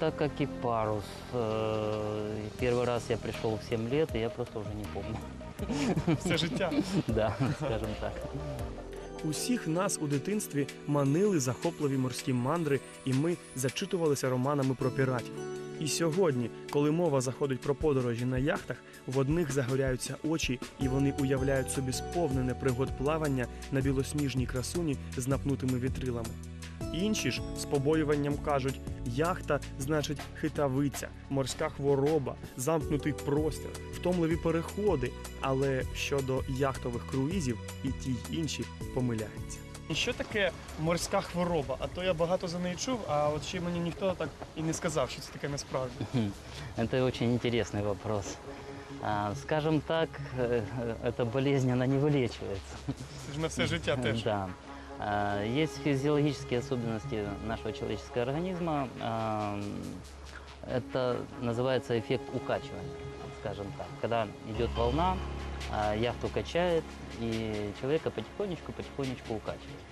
так как и парус. Э, Первый раз я пришел в 7 лет, и я просто уже не помню. Все життя. Да, скажем так. Усіх нас у дитинстві манили захопливі морські мандри, і ми зачитувалися романами про піратів. І сьогодні, коли мова заходить про подорожі на яхтах, в одних загоряються очі, і вони уявляють собі сповнене пригод плавання на білосніжній красуні з напнутими вітрилами. Інші ж з побоюванням кажуть: яхта значить хитавиця, морська хвороба, замкнутий простір, втомливі переходи. Але щодо яхтових круїзів і ті й інші помиляються. І що таке морська хвороба? А то я багато за неї чув, а от ще мені ніхто так і не сказав, що це таке насправді. Это очень интересный вопрос. А, Скажем так, э, эта болезнь, она не вылечивается. Це ж на все життя теж. Да. А, Есть физиологические особенности нашего человеческого организма. А, Это называется эффект укачивания, скажем так. Когда идет волна, а, яхту качает, и человека потихонечку-потихонечку укачивает.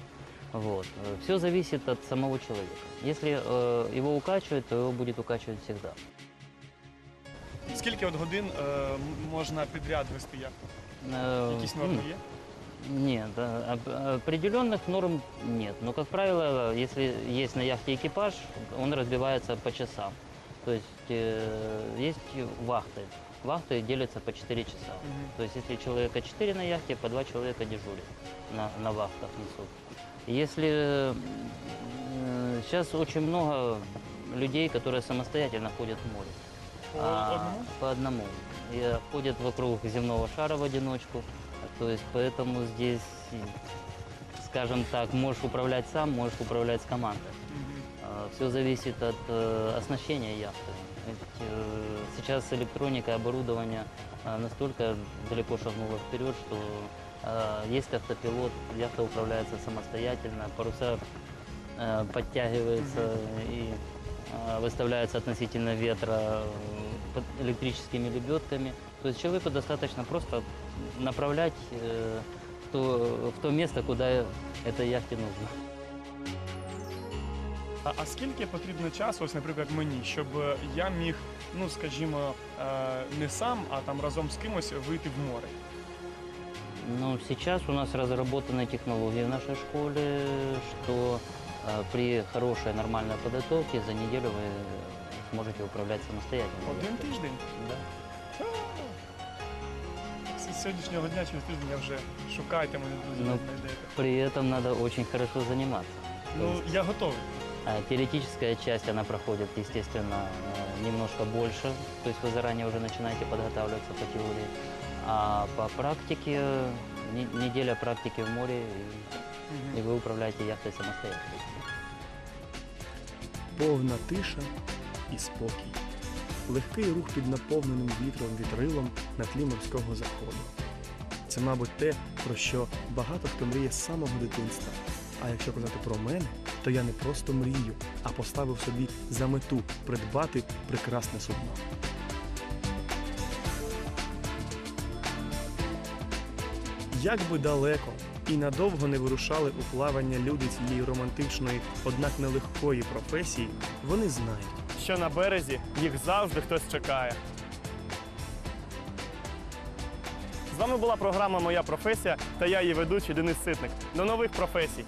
Вот. Все зависит от самого человека. Если э, его укачивает, то его будет укачивать всегда. Скільки от годин е, м- можна підряд вести яхту? Э, Якісь норми м, є? Нет, а, определенных норм нет. Но, как правило, если есть на яхте экипаж, он разбивается по часам. То есть э, есть вахты. Вахты делятся по 4 часа. Мгм. То есть если человека 4 на яхте, по 2 человека дежурят на, на вахтах несут. Если э, сейчас очень много людей, которые самостоятельно ходят в море. По А, одному? По одному. И ходят вокруг земного шара в одиночку. То есть поэтому здесь, скажем так, можешь управлять сам, можешь управлять с командой. Мгм. Все зависит от э, оснащения яхты. Ведь, э, сейчас электроника и оборудование э, настолько далеко шагнуло вперед, что э, есть автопилот, яхта управляется самостоятельно, паруса э, подтягиваются и э, выставляются относительно ветра под электрическими лебедками. То есть человеку достаточно просто направлять э, в, то, в то место, куда этой яхте нужно. А, а скільки потрібно часу, ось, наприклад, мені, щоб е, я міг, ну скажімо, е, не сам, а там разом з кимось вийти в море? Ну, сейчас у нас разработаны технологии в нашей школе, что э, при хорошей нормальной подготовке за неделю вы сможете управлять самостоятельно. Один тиждень? Да. З сьогоднішнього дня через тиждень я вже шукайте мене, друзі, Ну, не знайдете. При этом надо очень хорошо заниматься. Ну, я готовий. А Теоретическая часть, она проходит, естественно, э, немножко больше, то есть вы заранее уже начинаете подготавливаться по теории. А по практике, не- неделя практики в море, и, и вы управляете яхтой самостоятельно. Повна тиша і спокій. Легкий рух під наповненим вітром вітрилом на тлі морського заходу. Це, мабуть, те, про що багато хто мріє з самого дитинства. А якщо казати про мене, то я не просто мрію, а поставив собі за мету придбати прекрасне судно. Як би далеко і надовго не вирушали у плавання люди цієї романтичної, однак нелегкої професії, вони знають. Що на березі їх завжди хтось чекає. З вами була програма Моя професія та я її ведучий Денис Ситник. До нових професій.